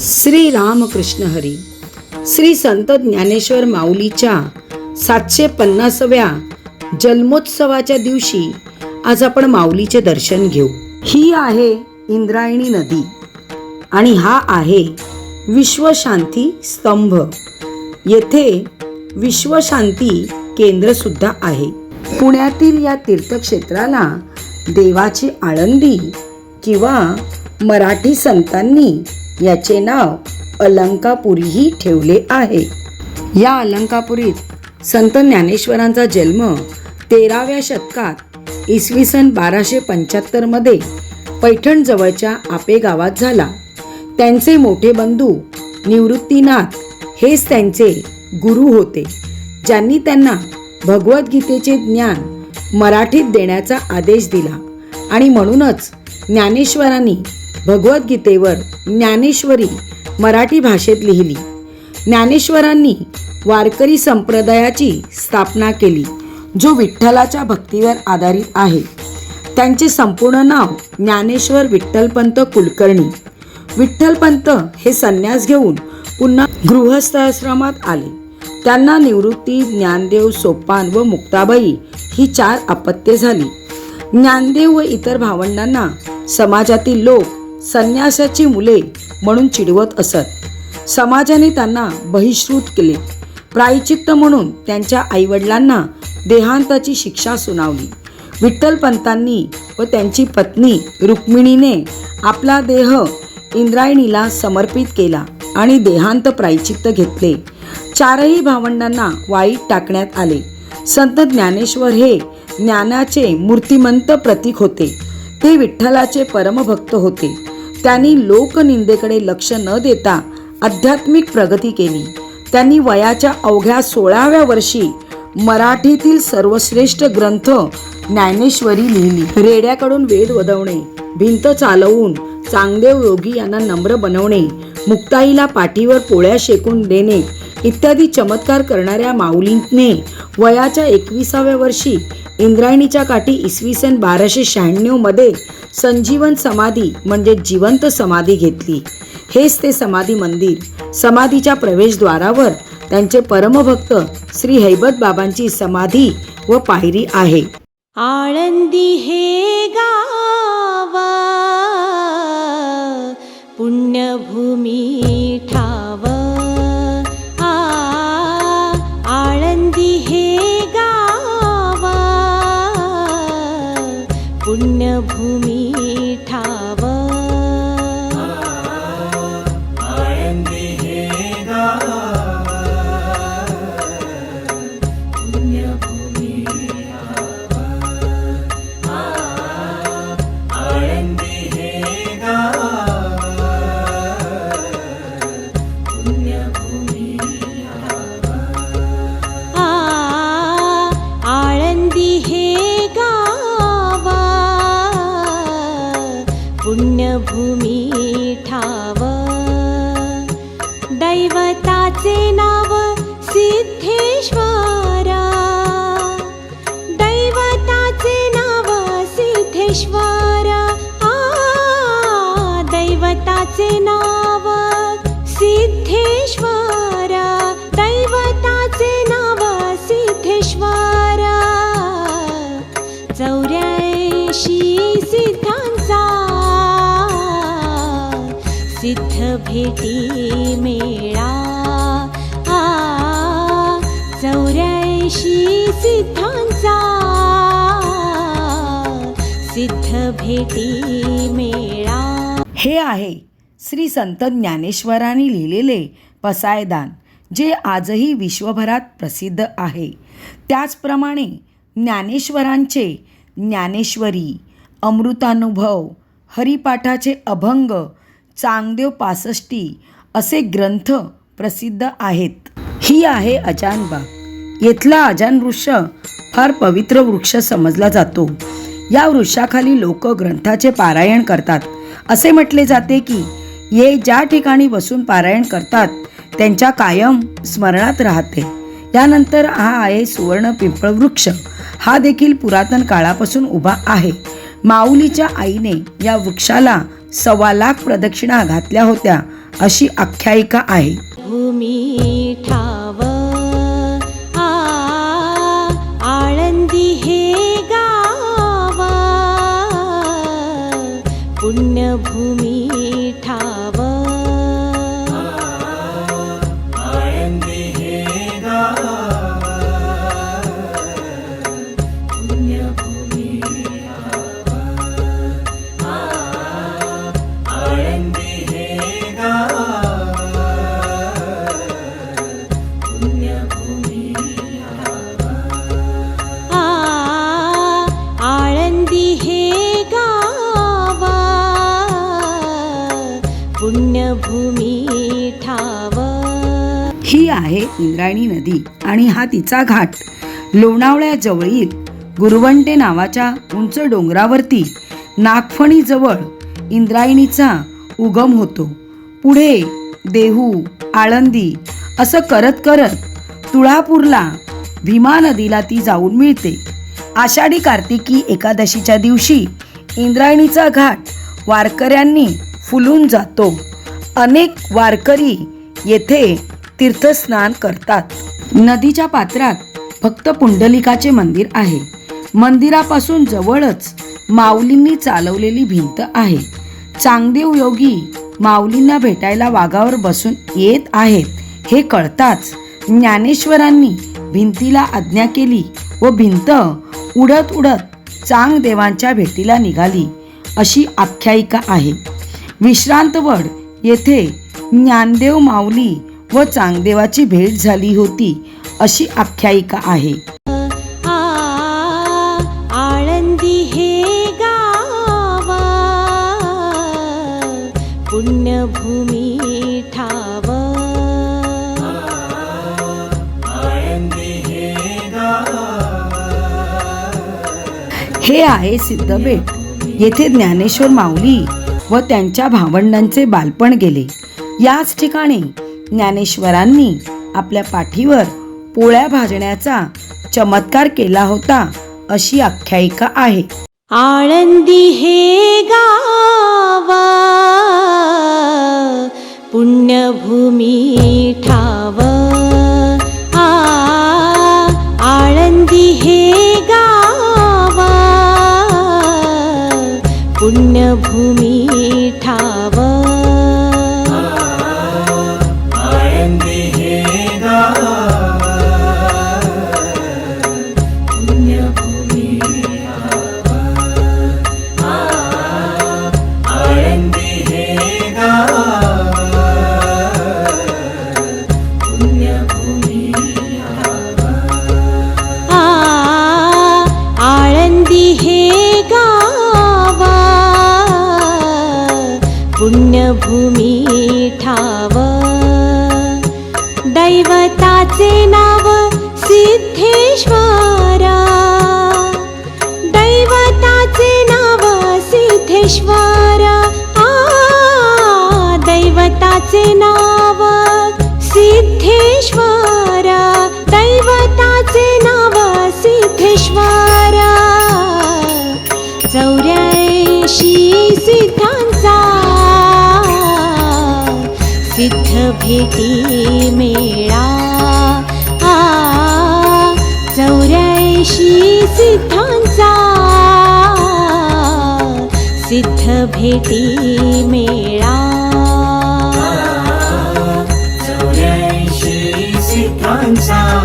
श्री रामकृष्ण हरी श्री संत ज्ञानेश्वर माऊलीच्या सातशे पन्नासाव्या जन्मोत्सवाच्या दिवशी आज आपण माऊलीचे दर्शन घेऊ. ही आहे इंद्रायणी नदी आणि हा आहे विश्वशांती स्तंभ. येथे विश्वशांती केंद्रसुद्धा आहे. पुण्यातील या तीर्थक्षेत्राला देवाची आळंदी किंवा मराठी संतांनी याचे नाव अलंकापुरीही ठेवले आहे. या अलंकापुरीत संत ज्ञानेश्वरांचा जन्म तेराव्या शतकात इसवी सन बाराशे पंच्याहत्तरमध्ये पैठणजवळच्या आपे गावात झाला. त्यांचे मोठे बंधू निवृत्तीनाथ हेच त्यांचे गुरु होते. ज्यांनी त्यांना भगवद्गीतेचे ज्ञान मराठीत देण्याचा आदेश दिला आणि म्हणूनच ज्ञानेश्वरांनी भगवद्गीतेवर ज्ञानेश्वरी मराठी भाषेत लिहिली. ज्ञानेश्वरांनी वारकरी संप्रदायाची स्थापना केली जो विठ्ठलाच्या भक्तीवर आधारित आहे. त्यांचे संपूर्ण नाव ज्ञानेश्वर विठ्ठलपंत कुलकर्णी. विठ्ठलपंत हे संन्यास घेऊन पुन्हा गृहस्थाश्रमात आले. त्यांना निवृत्ती ज्ञानदेव सोपान व मुक्ताबाई ही चार अपत्ये झाली. ज्ञानदेव व इतर भावंडांना समाजातील लोक संन्यासाची मुले म्हणून चिडवत असत. समाजाने त्यांना बहिष्कृत केले. प्रायचित्त म्हणून त्यांच्या आईवडिलांना देहांताची शिक्षा सुनावली. विठ्ठलपंतांनी व त्यांची पत्नी रुक्मिणीने आपला देह इंद्रायणीला समर्पित केला आणि देहांत प्रायचित्त घेतले. चारही भावंडांना वाईट टाकण्यात आले. संत ज्ञानेश्वर हे ज्ञानाचे मूर्तिमंत प्रतीक होते. ते विठ्ठलाचे परमभक्त होते. त्यांनी लोकनिंदेकडे लक्ष न देता आध्यात्मिक प्रगती केली. त्यांनी वयाच्या अवघ्या सोळाव्या वर्षी मराठीतील सर्वश्रेष्ठ ग्रंथ ज्ञानेश्वरी लिहिली. रेड्याकडून वेद वदवणे भिंत चालवून चांगदेव योगी यांना नम्र बनवणे मुक्ताईला पाठीवर पोळ्या शेकून देणे इत्यादी चमत्कार करणाऱ्या माऊलींने वयाच्या एकविसाव्या वर्षी इंद्रायणीच्या काठी इसवी सन बाराशे शहाण्णवमध्ये संजीवन समाधी म्हणजे जिवंत समाधी घेतली. हेच ते समाधी मंदिर. समाधीच्या प्रवेशद्वारावर त्यांचे परमभक्त श्री हैबत बाबांची समाधी व पायरी आहे. आळंदी हे गा आ सिद्ध भेटी मेळा. आ चौऱ्याऐंशी सिद्धांचा. सिद्ध भेटी मेळा. हे आहे श्री संत ज्ञानेश्वरांनी लिहिलेले पसायदान जे आजही विश्वभरात प्रसिद्ध आहे. त्याचप्रमाणे ज्ञानेश्वरांचे ज्ञानेश्वरी अमृतानुभव हरिपाठाचे अभंग चांगदेव पासष्टी असे ग्रंथ प्रसिद्ध आहेत. ही आहे अजानबाग येथला अजान वृक्ष फार पवित्र वृक्ष समजला जातो. या वृक्षाखाली लोक ग्रंथाचे पारायण करतात. असे म्हटले जाते की ये ज्या ठिकाणी बसून पारायण करतात त्यांच्या कायम स्मरणात राहते. त्यानंतर हा आहे सुवर्ण पिंपळ वृक्ष. हा देखील पुरातन काळापासून उभा आहे. माऊलीच्या आईने या वृक्षाला सव्वा लाख प्रदक्षिणा घातल्या होत्या अशी आख्यायिका आहे. पुण्यभूमी ठाव. ही आहे इंद्रायणी नदी आणि हा तिचा घाट. लोणावळ्याजवळील गुरवंटे नावाच्या उंच डोंगरावरती नागफणीजवळ इंद्रायणीचा उगम होतो. पुढे देहू आळंदी असं करत करत तुळापूरला भीमा नदीला ती जाऊन मिळते. आषाढी कार्तिकी एकादशीच्या दिवशी इंद्रायणीचा घाट वारकऱ्यांनी फुलून जातो. अनेक वारकरी येथे तीर्थस्नान करतात. नदीच्या पात्रात फक्त पुंडलिकाचे मंदिर आहे. मंदिरापासून जवळच माऊलींनी चालवलेली भिंत आहे. चांगदेव योगी माऊलींना भेटायला वाघावर बसून येत आहेत. हे कळताच ज्ञानेश्वरांनी भिंतीला आज्ञा केली व भिंत उडत उडत चांगदेवांच्या भेटीला निघाली अशी आख्यायिका आहे. विश्रांतवड येथे ज्ञानदेव माऊली व चांगदेवाची भेट झाली होती अशी आख्यायिका आहे. आळंदी हे गावा पुण्यभूमी ठाव. हे आहे सिद्धबेट. येथे ज्ञानेश्वर माऊली व त्यांच्या भावंडांचे बालपण गेले. याच ठिकाणी ज्ञानेश्वरांनी आपल्या पाठीवर पोळ्या भाजण्याचा चमत्कार केला होता अशी आख्यायिका आहे. आळंदी हे गावा पुण्यभूमी ठाव. दैवताचे नाव सिद्धेश्वरा. दैवताचे नाव सिद्धेश्वरा. आ दैवताचे नाव सिद्धेश्वरा. दैवताचे नाव सिद्धेश्वरा. चौऱ्याऐंशी सिद्धांत विविध भेटी मेळा. आ चौऱ्याऐंशी सिद्धांचा. सिद्ध भेटी मेळा. चौऱ्याऐंशी सिद्धांचा.